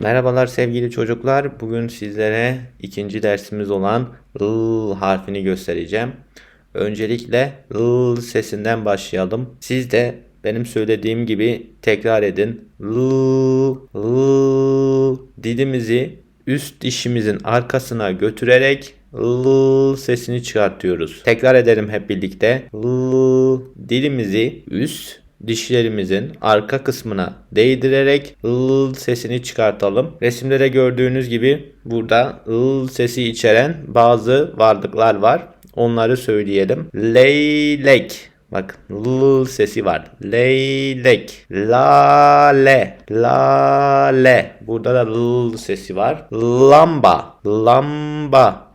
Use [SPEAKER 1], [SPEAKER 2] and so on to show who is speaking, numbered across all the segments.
[SPEAKER 1] Merhabalar sevgili çocuklar. Bugün sizlere ikinci dersimiz olan l harfini göstereceğim. Öncelikle l sesinden başlayalım. Siz de benim söylediğim gibi tekrar edin. L, l dilimizi üst dişimizin arkasına götürerek l sesini çıkartıyoruz. Tekrar edelim hep birlikte. L dilimizi üst dişlerimizin arka kısmına değdirerek ıl sesini çıkartalım. Resimlere gördüğünüz gibi burada ıl sesi içeren bazı varlıklar var. Onları söyleyelim. Leylek. Bak l sesi var. Leylek. Lale. Lale. Burada da l sesi var. Lamba. Lamba.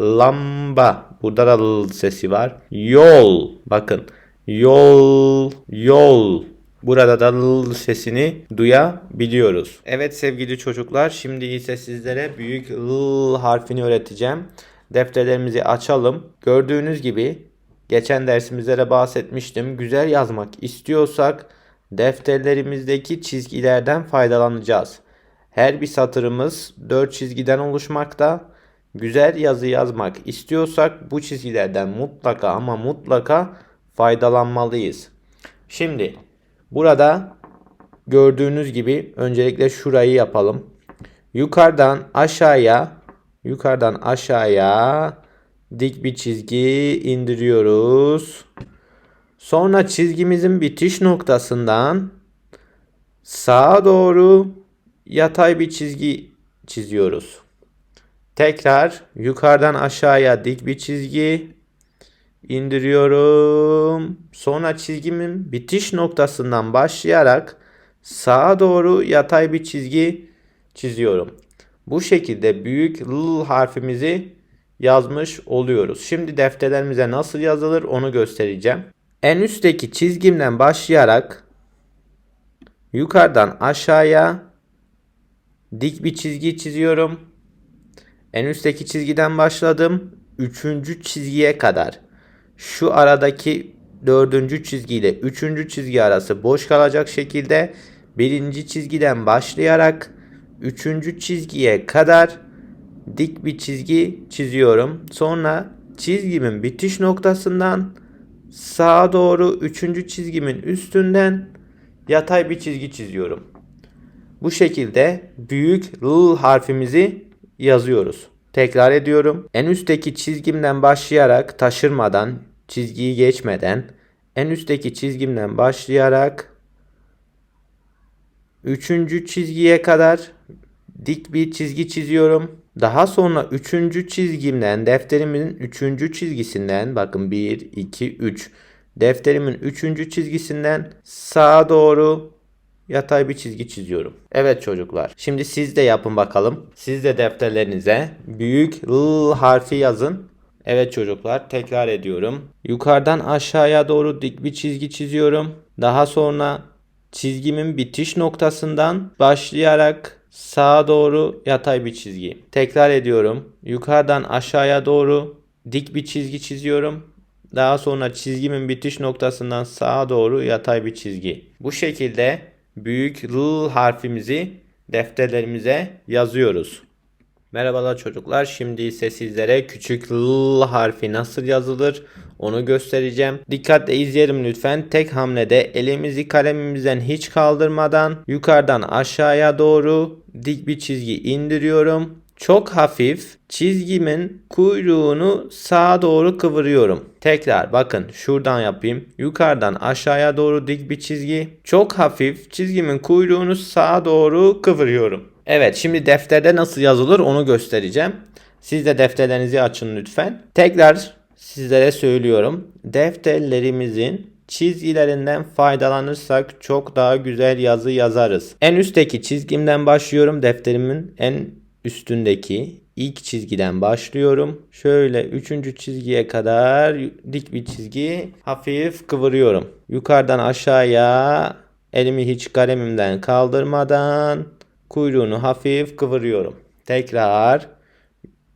[SPEAKER 1] Lamba. Burada da l sesi var. Yol. Bakın. Yol, yol. Burada da l sesini duyabiliyoruz. Evet sevgili çocuklar, şimdi ise sizlere büyük l harfini öğreteceğim. Defterlerimizi açalım. Gördüğünüz gibi geçen dersimizde de bahsetmiştim. Güzel yazmak istiyorsak defterlerimizdeki çizgilerden faydalanacağız. Her bir satırımız 4 çizgiden oluşmakta. Güzel yazı yazmak istiyorsak bu çizgilerden mutlaka ama mutlaka faydalanmalıyız. Şimdi burada gördüğünüz gibi öncelikle şurayı yapalım. Yukarıdan aşağıya yukarıdan aşağıya dik bir çizgi indiriyoruz. Sonra çizgimizin bitiş noktasından sağa doğru yatay bir çizgi çiziyoruz. Tekrar yukarıdan aşağıya dik bir çizgi indiriyorum. Sonra çizgimin bitiş noktasından başlayarak sağa doğru yatay bir çizgi çiziyorum. Bu şekilde büyük L harfimizi yazmış oluyoruz. Şimdi defterlerimize nasıl yazılır onu göstereceğim. En üstteki çizgimden başlayarak yukarıdan aşağıya dik bir çizgi çiziyorum. En üstteki çizgiden başladım. Üçüncü çizgiye kadar şu aradaki dördüncü çizgi ile üçüncü çizgi arası boş kalacak şekilde birinci çizgiden başlayarak üçüncü çizgiye kadar dik bir çizgi çiziyorum. Sonra çizgimin bitiş noktasından sağa doğru üçüncü çizgimin üstünden yatay bir çizgi çiziyorum. Bu şekilde büyük L harfimizi yazıyoruz. Tekrar ediyorum. En üstteki çizgimden başlayarak taşırmadan, çizgiyi geçmeden en üstteki çizgimden başlayarak üçüncü çizgiye kadar dik bir çizgi çiziyorum. Daha sonra üçüncü çizgimden defterimin üçüncü çizgisinden bakın 1, 2, 3 defterimin üçüncü çizgisinden sağa doğru yatay bir çizgi çiziyorum. Evet çocuklar. Şimdi siz de yapın bakalım. Siz de defterlerinize büyük L harfi yazın. Evet çocuklar tekrar ediyorum. Yukarıdan aşağıya doğru dik bir çizgi çiziyorum. Daha sonra çizgimin bitiş noktasından başlayarak sağa doğru yatay bir çizgi. Tekrar ediyorum. Yukarıdan aşağıya doğru dik bir çizgi çiziyorum. Daha sonra çizgimin bitiş noktasından sağa doğru yatay bir çizgi. Bu şekilde büyük L harfimizi defterlerimize yazıyoruz. Merhabalar çocuklar. Şimdi ise sizlere küçük L harfi nasıl yazılır onu göstereceğim. Dikkatle izleyelim lütfen. Tek hamlede elimizi kalemimizden hiç kaldırmadan yukarıdan aşağıya doğru dik bir çizgi indiriyorum. Çok hafif çizgimin kuyruğunu sağa doğru kıvırıyorum. Tekrar bakın şuradan yapayım. Yukarıdan aşağıya doğru dik bir çizgi. Çok hafif çizgimin kuyruğunu sağa doğru kıvırıyorum. Evet şimdi defterde nasıl yazılır onu göstereceğim. Siz de defterlerinizi açın lütfen. Tekrar sizlere söylüyorum. Defterlerimizin çizgilerinden faydalanırsak çok daha güzel yazı yazarız. En üstteki çizgimden başlıyorum. Defterimin en üstündeki ilk çizgiden başlıyorum. Şöyle üçüncü çizgiye kadar dik bir çizgi hafif kıvırıyorum. Yukarıdan aşağıya elimi hiç kalemimden kaldırmadan kuyruğunu hafif kıvırıyorum. Tekrar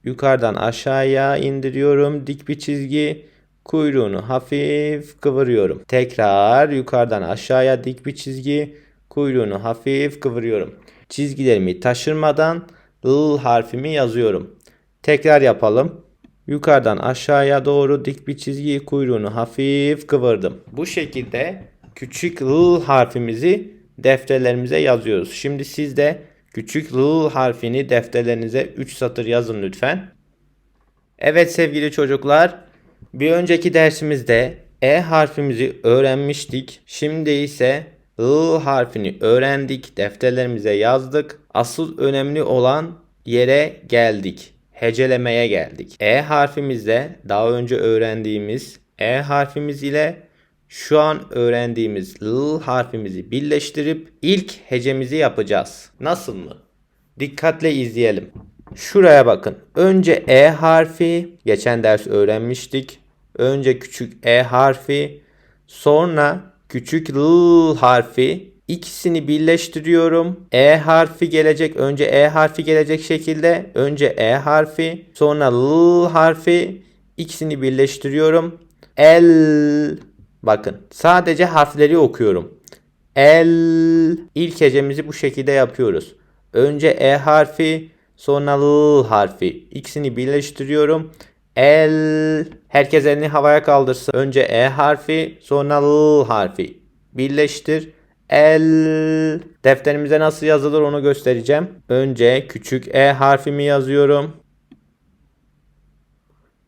[SPEAKER 1] yukarıdan aşağıya indiriyorum dik bir çizgi kuyruğunu hafif kıvırıyorum. Tekrar yukarıdan aşağıya dik bir çizgi kuyruğunu hafif kıvırıyorum. çizgilerimi taşırmadan L harfimi yazıyorum. Tekrar yapalım. Yukarıdan aşağıya doğru dik bir çizgiyi kuyruğunu hafif kıvırdım. Bu şekilde küçük L harfimizi defterlerimize yazıyoruz. Şimdi siz de küçük L harfini defterlerinize 3 satır yazın lütfen. Evet sevgili çocuklar, bir önceki dersimizde E harfimizi öğrenmiştik. Şimdi ise I harfini öğrendik, defterlerimize yazdık. Asıl önemli olan yere geldik. Hecelemeye geldik. E harfimizde daha önce öğrendiğimiz E harfimiz ile şu an öğrendiğimiz L harfimizi birleştirip ilk hecemizi yapacağız. Nasıl mı? Dikkatle izleyelim. Şuraya bakın. Önce E harfi, geçen ders öğrenmiştik. Önce küçük E harfi, sonra küçük L harfi. İkisini birleştiriyorum. E harfi gelecek. Önce E harfi gelecek şekilde. Önce E harfi, sonra L harfi. İkisini birleştiriyorum. L Bakın sadece harfleri okuyorum. L ilk hecemizi bu şekilde yapıyoruz. Önce E harfi, sonra L harfi. İkisini birleştiriyorum. L herkes elini havaya kaldırsın. Önce E harfi, sonra L harfi. Birleştir. L defterimize nasıl yazılır onu göstereceğim. Önce küçük E harfimi yazıyorum.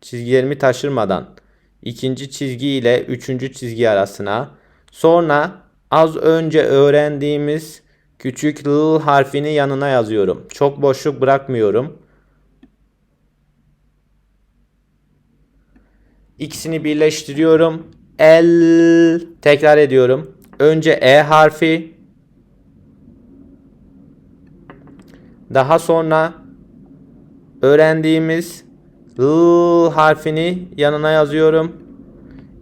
[SPEAKER 1] Çizgilerimi taşırmadan ikinci çizgi ile üçüncü çizgi arasına. Sonra az önce öğrendiğimiz küçük L harfini yanına yazıyorum. Çok boşluk bırakmıyorum. İkisini birleştiriyorum. L tekrar ediyorum. Önce E harfi daha sonra öğrendiğimiz L harfini yanına yazıyorum.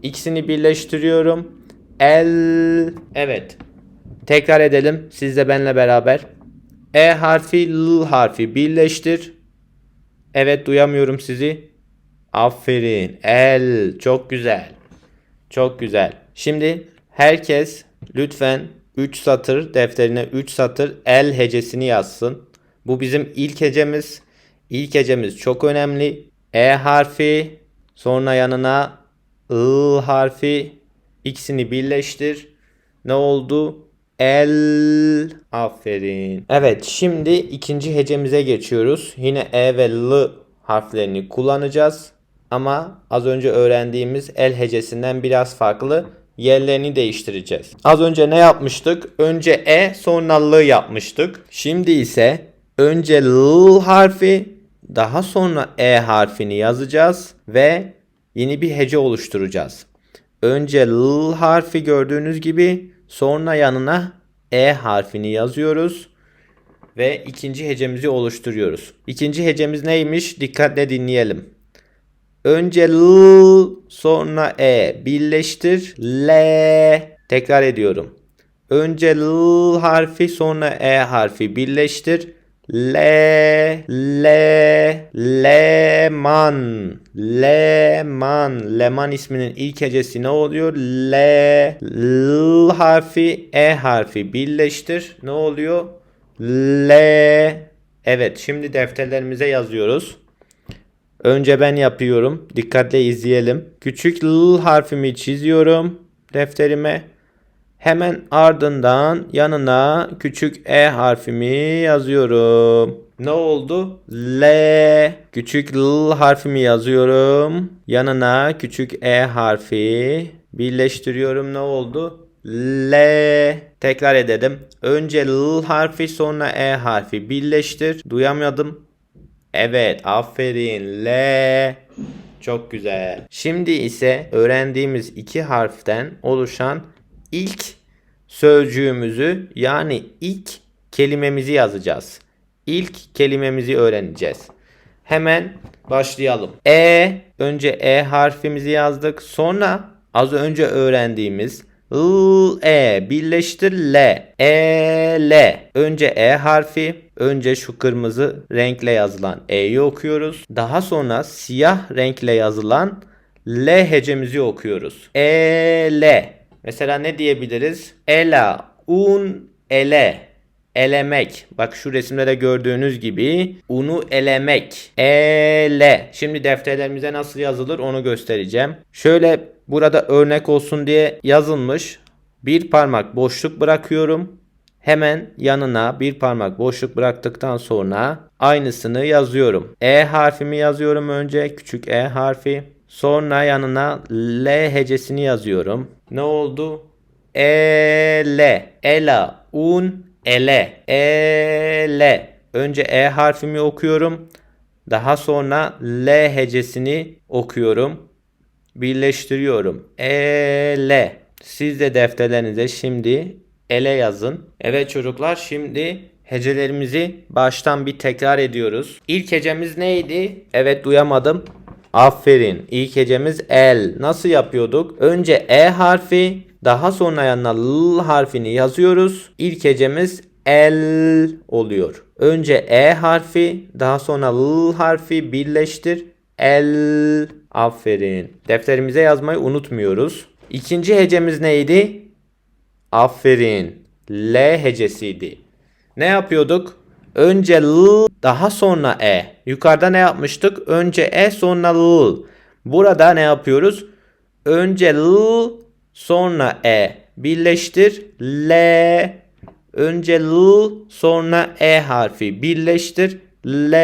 [SPEAKER 1] İkisini birleştiriyorum. L evet. Tekrar edelim siz de benle beraber. E harfi L harfi birleştir. Evet duyamıyorum sizi. Aferin. L çok güzel. Çok güzel. Şimdi herkes lütfen 3 satır defterine 3 satır L hecesini yazsın. Bu bizim ilk hecemiz. İlk hecemiz çok önemli. E harfi sonra yanına I harfi ikisini birleştir. Ne oldu? L. Aferin. Evet şimdi ikinci hecemize geçiyoruz. Yine E ve L harflerini kullanacağız. Ama az önce öğrendiğimiz L hecesinden biraz farklı yerlerini değiştireceğiz. Az önce ne yapmıştık? Önce E sonra L yapmıştık. Şimdi ise önce L harfi daha sonra E harfini yazacağız ve yeni bir hece oluşturacağız. Önce L harfi gördüğünüz gibi sonra yanına E harfini yazıyoruz ve ikinci hecemizi oluşturuyoruz. İkinci hecemiz neymiş? Dikkatle dinleyelim. Önce L sonra E birleştir L tekrar ediyorum. Önce L harfi sonra E harfi birleştir Le, le, leman, leman, leman isminin ilk hecesi ne oluyor? Le, l harfi, e harfi birleştir. Ne oluyor? Le. Evet, şimdi defterlerimize yazıyoruz. Önce ben yapıyorum. Dikkatle izleyelim. Küçük l harfimi çiziyorum defterime. Hemen ardından yanına küçük e harfimi yazıyorum. Ne oldu? L. Küçük L harfimi yazıyorum. Yanına küçük e harfi birleştiriyorum. Ne oldu? L. Tekrar edelim. Önce L harfi sonra E harfi birleştir. Duyamadım. Evet aferin. L. Çok güzel. Şimdi ise öğrendiğimiz iki harften oluşan ilk sözcüğümüzü yani ilk kelimemizi yazacağız. İlk kelimemizi öğreneceğiz. Hemen başlayalım. E önce E harfimizi yazdık. Sonra az önce öğrendiğimiz L, E birleştir L. E, L. Önce E harfi. Önce şu kırmızı renkle yazılan E'yi okuyoruz. Daha sonra siyah renkle yazılan L hecemizi okuyoruz. E, L. Mesela ne diyebiliriz? Ela, un, ele. elemek. Bak şu resimde de gördüğünüz gibi unu elemek. Ele. Şimdi defterlerimize nasıl yazılır onu göstereceğim. Şöyle burada örnek olsun diye yazılmış. Bir parmak boşluk bırakıyorum. Hemen yanına bir parmak boşluk bıraktıktan sonra aynısını yazıyorum. E harfimi yazıyorum önce küçük E harfi. Sonra yanına L hecesini yazıyorum. Ne oldu? Ele. Ela. Un. Ele. Ele. Önce E harfimi okuyorum. Daha sonra L hecesini okuyorum. Birleştiriyorum. Ele. Siz de defterlerinize şimdi ele yazın. Evet çocuklar şimdi hecelerimizi baştan bir tekrar ediyoruz. İlk hecemiz neydi? Evet duyamadım. Aferin. İlk hecemiz el. Nasıl yapıyorduk? Önce E harfi, daha sonra yanına L harfini yazıyoruz. İlk hecemiz el oluyor. Önce E harfi, daha sonra L harfi birleştir. El. Aferin. Defterimize yazmayı unutmuyoruz. İkinci hecemiz neydi? Aferin. L hecesiydi. Ne yapıyorduk? Önce L daha sonra E. Yukarıda ne yapmıştık? Önce E sonra L. Burada ne yapıyoruz? Önce L sonra E. Birleştir L. Önce L sonra E harfi. Birleştir L.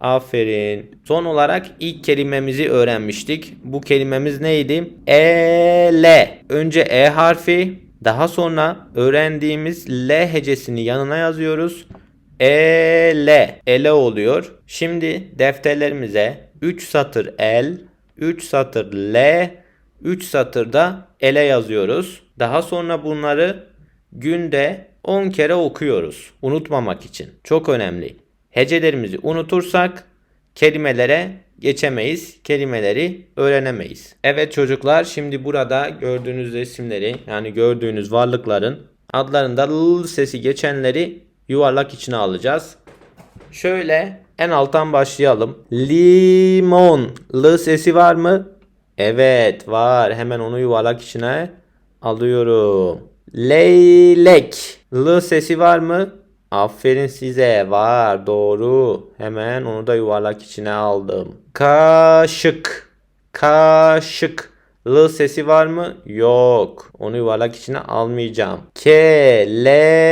[SPEAKER 1] Aferin. Son olarak ilk kelimemizi öğrenmiştik. Bu kelimemiz neydi? E-L. Önce E harfi, daha sonra öğrendiğimiz L hecesini yanına yazıyoruz. E-L. Ele oluyor. Şimdi defterlerimize 3 satır el, 3 satır L, 3 satırda ele yazıyoruz. Daha sonra bunları günde 10 kere okuyoruz. Unutmamak için. Çok önemli. Hecelerimizi unutursak kelimelere geçemeyiz. Kelimeleri öğrenemeyiz. Evet çocuklar şimdi burada gördüğünüz resimleri yani gördüğünüz varlıkların adlarında l sesi geçenleri yuvarlak içine alacağız. Şöyle en alttan başlayalım. Limon. L sesi var mı? Evet var. Hemen onu yuvarlak içine alıyorum. Leylek. L sesi var mı? Aferin size. Var. Doğru. Hemen onu da yuvarlak içine aldım. Kaşık. Kaşık. L sesi var mı? Yok. Onu yuvarlak içine almayacağım. Kelebek.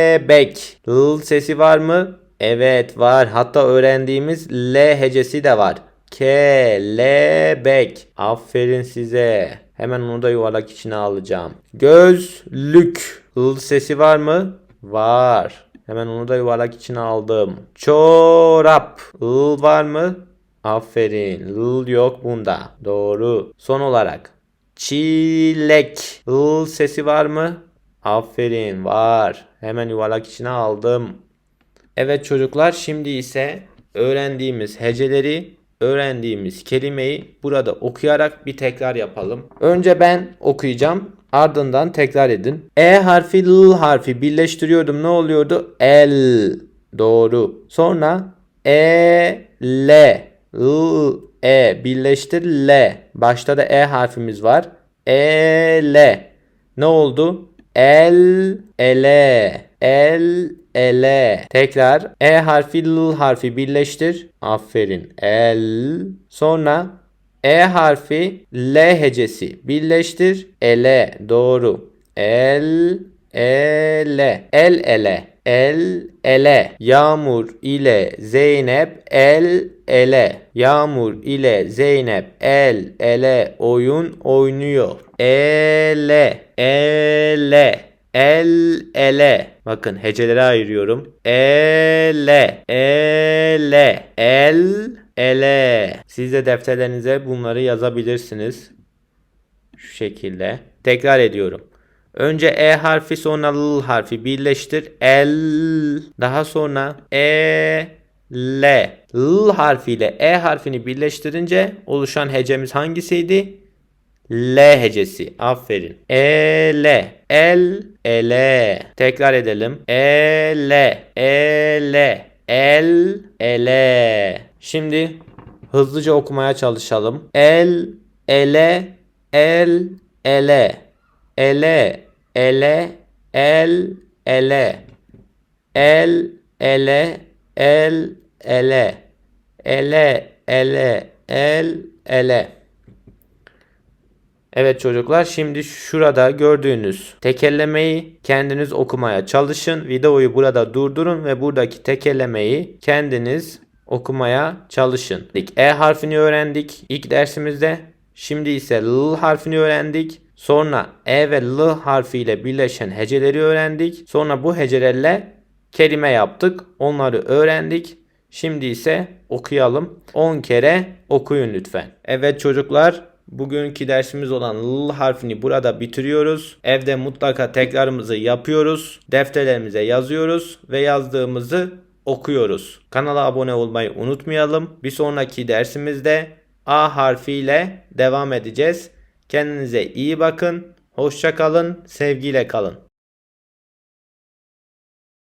[SPEAKER 1] L sesi var mı? Evet var. Hatta öğrendiğimiz L hecesi de var. Kelebek. Aferin size. Hemen onu da yuvarlak içine alacağım. Gözlük. L sesi var mı? Var. Hemen onu da yuvarlak içine aldım. Çorap. L var mı? Aferin. L yok bunda. Doğru. Son olarak. Çilek. L sesi var mı? Aferin. Var. Hemen yuvarlak içine aldım. Evet çocuklar şimdi ise öğrendiğimiz heceleri öğrendiğimiz kelimeyi burada okuyarak bir tekrar yapalım. Önce ben okuyacağım. Ardından tekrar edin. E harfi L harfi birleştiriyordum. Ne oluyordu? El. Doğru. Sonra E L L E birleştir L. Başta da E harfimiz var. E L. Ne oldu? El ele. El ele. Tekrar E harfi L harfi birleştir. Aferin. El. Sonra E harfi L hecesi birleştir. Ele. Doğru. El ele. El ele. El ele. Yağmur ile Zeynep el ele. Yağmur ile Zeynep el ele oyun oynuyor. Ele. Ele. El ele. Bakın heceleri ayırıyorum. Ele. Ele. El ele. Siz de defterlerinize bunları yazabilirsiniz. Şu şekilde. Tekrar ediyorum. Önce E harfi sonra L harfi birleştir. El. Daha sonra E L. L harfiyle E harfini birleştirince oluşan hecemiz hangisiydi? L hecesi. Aferin. E L. El ele. Tekrar edelim. E L. E L. El ele. Şimdi hızlıca okumaya çalışalım. El ele el ele ele ele el ele El, ele, el, ele. Ele, ele, el, ele. Evet çocuklar şimdi şurada gördüğünüz tekerlemeyi kendiniz okumaya çalışın. Videoyu burada durdurun ve buradaki tekerlemeyi kendiniz okumaya çalışın. E harfini öğrendik ilk dersimizde. Şimdi ise L harfini öğrendik. Sonra E ve L harfiyle birleşen heceleri öğrendik. Sonra bu hecelerle kelime yaptık. Onları öğrendik. Şimdi ise okuyalım. 10 kere okuyun lütfen. Evet çocuklar Bugünkü dersimiz olan L harfini burada bitiriyoruz. Evde mutlaka tekrarımızı yapıyoruz. Defterlerimize yazıyoruz ve yazdığımızı okuyoruz. Kanala abone olmayı unutmayalım. Bir sonraki dersimizde A harfiyle devam edeceğiz. Kendinize iyi bakın. Hoşça kalın. Sevgiyle kalın.